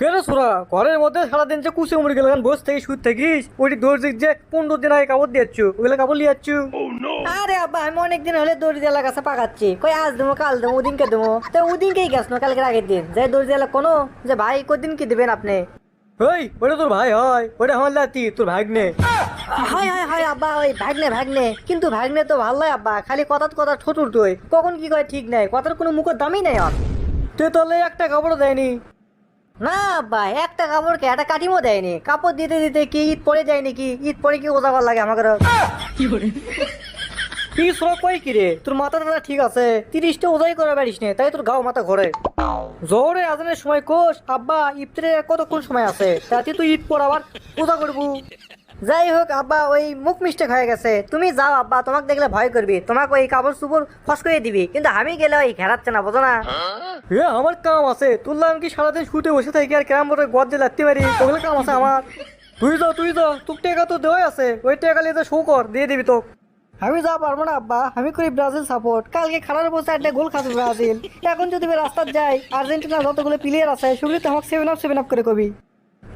কেন সোরা ঘরের মধ্যে সারাদিন যে কুচে উমরে গেলে বস থেকে শুট থাকিস? ওইটি দর্জিক যে পনেরো দিন আগে কাপড় দিয়াচ্ছ ওগুলো কাপড় লিয়ে যাচ্ছ? আরে আব্বা আমি অনেকদিন হলে দর্জিয়ালা কাছে পাকাচ্ছি। কই আজ দেবো কাল দেবো ওদিনকে দেবো। তো ওদিনকেই গেছ না কালকের আগের দিন? যাই দর্জিয়ালা কোনো যে ভাই কদিন কি দিবেন আপনি? ওই ওটা তোর ভাই হয় ওটা আমার লাতি তোর ভাগ্নে। হয় হয় হয় আব্বা ওই ভাগ্নে ভাগ্নে। কিন্তু ভাগ্নে তো ভালোই আব্বা খালি কথা কথা ঠোঁটুর তুই কখন কি কয় ঠিক নাই কথার কোনো মুখের দামই নাই আর। তুই তাহলে একটা কাপড় দেয়নি। না আব্বা একটা কাপড়কে একটা কাটিমও দেয়নি? কাপড় দিতে দিতে কি ঈদ পরে যায় নাকি? ঈদ পরে কি ওজা ভালো লাগে আমাকে তুই সব কই কি রে? তোর মাথাটা ঠিক আছে? তিরিশটা ওজাই করে বেড়িস নে, তাই তোর গাও মাথা ঘরে। জোরে আজানের সময় কোষ, আব্বা ইফতারে কতক্ষণ সময় আছে? তাতে তুই ঈদ পর আবার পূজা করব। যাই হোক আব্বা, ওই মুখ মিস্টেক হয়ে গেছে। তুমি যাও, আব্বা, তোমাকে দেখলে ভয় করবি। তোমাকে ওই কাপড় চুপড় ফস করে দিবি। কিন্তু আমি গেলে ওই ঘেরাচ্ছে না, বোঝো না? এ, আমার কাম আছে। তুললাম কি সারাদিন শুতে বসে থাকি আর কেরাম বোর্ডে গদ দিয়ে লাগতে পারি ওগুলো কাম আছে আমার। তুই যা তুই যা, তোর টাকা তো দেওয়াই আছে। ওই টাকা নিয়ে শো কর, দিয়ে দিবি তো আমি যা পারব না, আব্বা। আমি করি ব্রাজিল সাপোর্ট কালকে খেলার বসে একটা গোল খাচ্ছে ব্রাজিল। এখন যদি রাস্তার যাই আর্জেন্টিনা যতগুলো প্লেয়ার আছে সেগুলি তো আমাকে সেভেন আপ সেভেন আপ করে কবি।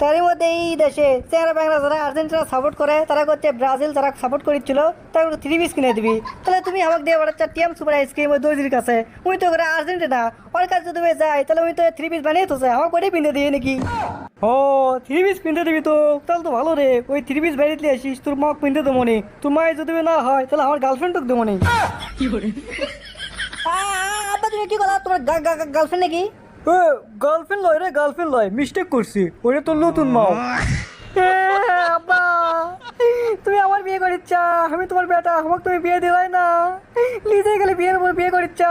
তারই মধ্যে এই দেশে চেহারা ব্যাংরা যারা আর্জেন্টিনা সাপোর্ট করে তারা করছে ব্রাজিল যারা সাপোর্ট করেছিল তারা থ্রি পিস কিনে দিবি। তাহলে তুমি আমাকে দিয়ে বেড়াচ্ছ টিএম সুপার আইসক্রিম ওই দর্জির কাছে। ওই তো করে আর্জেন্টিনা। ওর কাছে যদি যাই তাহলে ওই তো থ্রি পিস বানিয়ে তো আমাকে ওটাই পিনে দিয়ে নাকি? ও থ্রি পিস কিনতে দিবি তো? তাহলে তো ভালো রে। ওই থ্রি পিস বেরিয়ে দিয়ে আসিস তোর মাকে কিনতে দেবো নি। তোর মায়ের যদি না হয় তাহলে আমার গার্লফ্রেন্ডকে দেবো নি। আ, আব্বা তুমি কি কথা তোমার গার্লফ্রেন্ড নাকি? গার্লফ্রেন্ড লয় রে গার্লফ্রেন্ড লয়। মিস্টেক করছি। ওটা তোর নতুন মাও। আব্বা তুমি আমার বিয়ে করিচ্ছা। আমি তোমার বেটা আমাকে তুমি বিয়ে দিলাই না। লিজে গেলে বিয়ের উপর বিয়ে করিচ্ছা।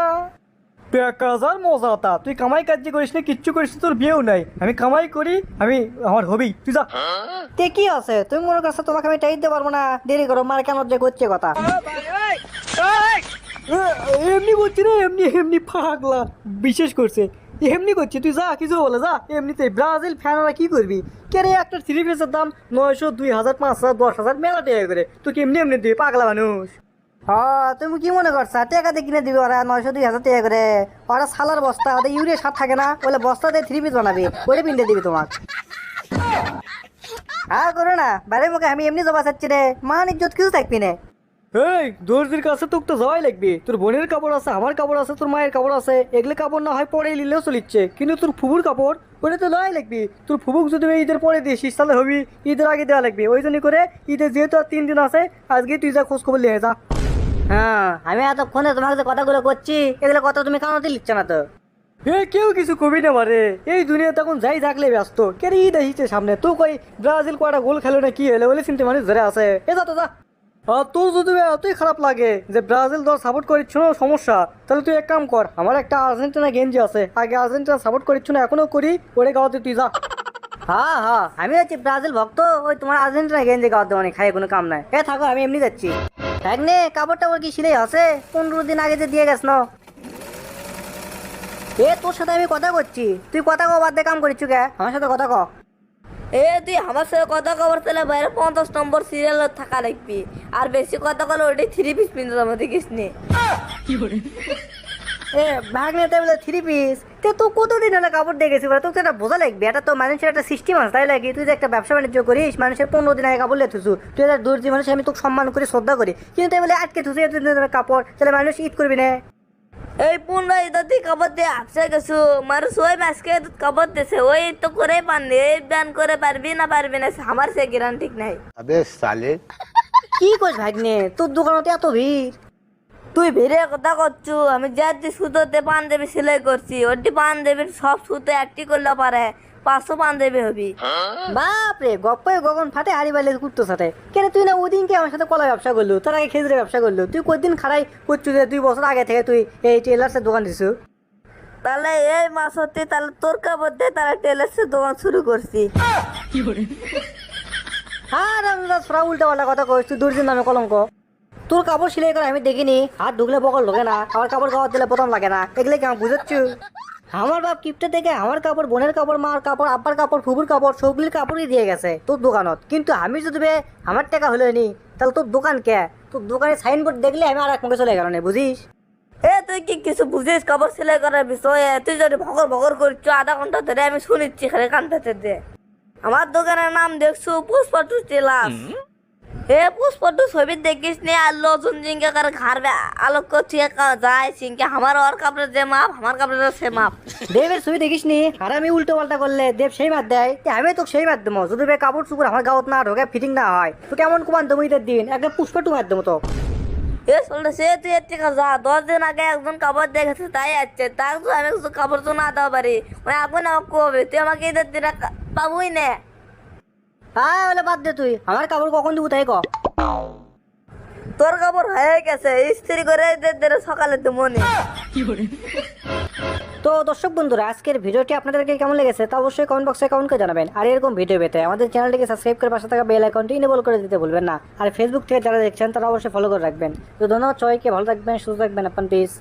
কাজার মজাটা তুই কামাই কাজ করিস না কিচ্ছু করিস তোর বিয়েও নাই। আমি কামাই করি আমি আমার হবি তুই যা। তে কি আছে? তুমি মনে করছ তোমাকে আমি টাইট দিতে পারব না? দেরি করো মার কেন যে করছে কথা। এমনি করছি রে এমনি এমনি পাগলা। বিশেষ করছে। এমনি করছি, তুই যা, কিছু বলে যা। এমনিতে ব্রাজিল ফ্যানরা কি করবি? কে রে একটা থ্রি পিসের দাম নয়শো দুই হাজার পাঁচ হাজার দশ হাজার মেলা টাকা করে। তুই এমনি এমনি দিবি পাগলা মানুষ? হ্যাঁ তুমি কি মনে করছ? টাকা দিয়ে কিনে দিবি ওরা নয়শো দুই হাজার টাকা করে। ওরা সালার বস্তা, ওদের ইউরিয়া সার থাকে না বলে বস্তা দিয়ে থ্রি পিস বানাবি ওটা পিনতে দিবি তোমার হ্যাঁ করো না বাইরে মুখে আমি এমনি জবা চাচ্ছি রে। মান ইজ্জত কিছু থাকবি না। এই দর্জির কাছে তোকে তো যাওয়াই লাগবে। তোর বোনের কাপড় আছে আমার কাপড় আছে তোর মায়ের কাপড় আছে। এগুলো কাপড় না হয় পরে নিলেও চলিচ্ছে। কিন্তু তোর ফুবুর কাপড় ওটা তো লয় লাগবে। তোর ফুবুক যদি ঈদের পরে দিয়েছিস তাহলে হবি ঈদের আগে দেওয়া লাগবে। ওই জন্য করে ঈদের যেহেতু আর তিন দিন আছে আজকে তুই যা খোঁজ খবর নিয়ে যা। হ্যাঁ আমি এতক্ষণে তোমাকে যে কথাগুলো করছি এগুলো কথা তুমি কানাতে লিখছো না তো? এ কেউ কিছু কবি না মারে। এই দুনিয়া তখন যাই থাকলে ব্যস্ত। কে ঈদ আসিছে সামনে? তো কই ব্রাজিল কয়টা গোল খেলো না কি হলো বলে চিনতে মানুষ ধরে আছে। এ যা তো যা। তোর যদি এতই খারাপ লাগে যে ব্রাজিল দল সাপোর্ট করিচ্ছ না, সমস্যা। তাহলে তুই এক কাম কর, আমার একটা আর্জেন্টিনা গেঞ্জি আছে। আগে আর্জেন্টিনা সাপোর্ট করিচ্ছ না এখনও করি ওরে গাওয়াতে তুই যা। হ্যাঁ হ্যাঁ আমি হচ্ছি ব্রাজিল ভক্ত, ওই তোমার আর্জেন্টিনা গেঞ্জি গাওয়ার মানে খাই, কোনো কাম নাই। এ, থাকো, আমি এমনি যাচ্ছি। এক নে কাপড় টাপড় কি সিলাই আছে? পনেরো দিন আগে যে দিয়ে গেছ না। এ, তোর সাথে আমি কথা করছি তুই কথা কো বাদ দিয়ে কাম করিচ্ছু কে? আমার সাথে কথা ক এ, তুই আমার সাথে কথা কবার তাহলে বাইরে পঞ্চাশ নম্বর সিরিয়াল থাকা লাগবি আর বেশি কথা কলে ওটাই থ্রি পিস পিনতে যাব, দেখিস নি? এ, ভাগনে বলে থ্রি পিস তে তো কতদিন হলে কাপড় দেখেছি বলে? তোকে একটা বোঝা লাগবে, এটা তো মানুষের একটা সিস্টেম আছে তাই লাগে? তুই যে একটা ব্যবসা বাণিজ্য করিস, মানুষের পনেরো দিন আগে কাপড় লেথুছু তুই একটা দর্জি মানুষ আমি তোকে সম্মান করি, শ্রদ্ধা করি। কিন্তু তাই বলে আটকে থুসু এত কাপড়, তাহলে মানুষ ঈদ করবি না? এই পূর্ণ এটা তুই কাপড় দিয়ে আপসে গেছু মানুষ ওই মাসকে কাপড় দিছে ওই তো করে পাননি এই ব্যান করে পারবি না পারবি না আমার সে গ্যারান ঠিক নাই अबे साले কি কইস ভাগ্নে তোর দোকানতে এত ভিড় তুই ভিড়ে কথা করছু আমি যাচ্ছি সুতোতে পাঞ্জাবি সেলাই করছি ওটি পাঞ্জাবির সব সুতো একটি করলে পারে পাঁচশো পাঞ্জাবি হবি। বাপরে গপ্পে গগন ফাটে হাড়ি বাইলে কুত্তো সাথে। কেন তুই না ওদিনকে আমার সাথে কলা ব্যবসা করলু? তার আগে খেজুরের ব্যবসা করলু। তুই কদিন খারাই করছু যে দুই বছর আগে থেকে তুই এই টেলার্সের দোকান দিছু? তাহলে এই মাস হতে তাহলে তোর কাপড় দিয়ে তারা টেলার্সের দোকান শুরু করছি। আর আমি সরা উল্টা পাল্টা কথা কইস তুই দূরদিন নামে কলঙ্ক তোর কাপড় সিলাই করে আমি দেখিনি হাত ঢুকলে বকল ঢোকে না আমার কাপড় গাওয়ার দিলে প্রথম লাগে না। এগুলো কি আমি বুঝাচ্ছু? আমার বাপ কিপটে থেকে আমার কাপড় বোনের কাপড় মার কাপড় আব্বার কাপড় ফুবুর কাপড় সবগুলির কাপড়ই দিয়ে গেছে তোর দোকানত। কিন্তু আমি যদি বে আমার টাকা হলো নি তাহলে তোর দোকান কে? তোর দোকানে সাইনবোর্ড দেখলে আমি আর এক মুখে চলে গেল না বুঝিস? এ তুই কি কিছু বুঝিস? কাপড় সেলাই করার বিষয়ে? তুই যদি ভগর ভগর করছ আধা ঘণ্টা ধরে আমি শুনিচ্ছি খালি কান্দাতে দে। আমার দোকানের নাম দেখছ পুষ্পটু টেলার্স। এ পুষ্পটু ছবি দেখিস নি? আর লজুন জিঙ্কে করে ঘর আলোক করছি যায় সিংকে আমার ওর কাপড়ের যে মাপ আমার কাপড়ের সে মাপ। দেবের ছবি দেখিস নি? আর আমি উল্টো পাল্টা করলে দেব সেই মাত দেয়। তে আমি তো সেই মাত দেবো যদি বে কাপড় চুপড় আমার গাঁত না ঢোকে ফিটিং না হয়। তো কেমন কুমান দেবো ঈদের দিন? একটা পুষ্পটু মাত দেবো তো এ চলতে সে তুই এর থেকে যা দশ দিন আগে একজন কাপড় দেখেছে তাই আছে। তার আমি কিছু কাপড় তো না দিতে পারি মানে এখন আমাকে কবে তুই আমাকে ঈদের দিনে পাবই না? হ্যাঁ বলে বাদ দে তুই। আমার কাপড় কখন দেবো তাই ক। তোর কাপড় হয়ে গেছে, ইস্ত্রি করে দিনে সকালে তো মনে। তো দর্শক বন্ধুরা, আজকের ভিডিওটি আপনাদেরকে কেমন লেগেছে তা অবশ্যই কমেন্ট বক্সে কমেন্ট করে জানাবেন। আর এরকম ভিডিও পেতে আমাদের চ্যানেলটিকে সাবস্ক্রাইব করে পাশে থাকা বেল আইকনটি ইনেবল করে দিতে ভুলবেন না। আর ফেসবুক থেকে যারা দেখছেন, তারা অবশ্যই ফলো করে রাখবেন। তো ধন্যবাদ সবাইকে, ভালো থাকবেন, সুস্থ থাকবেন আপনার প্লিজ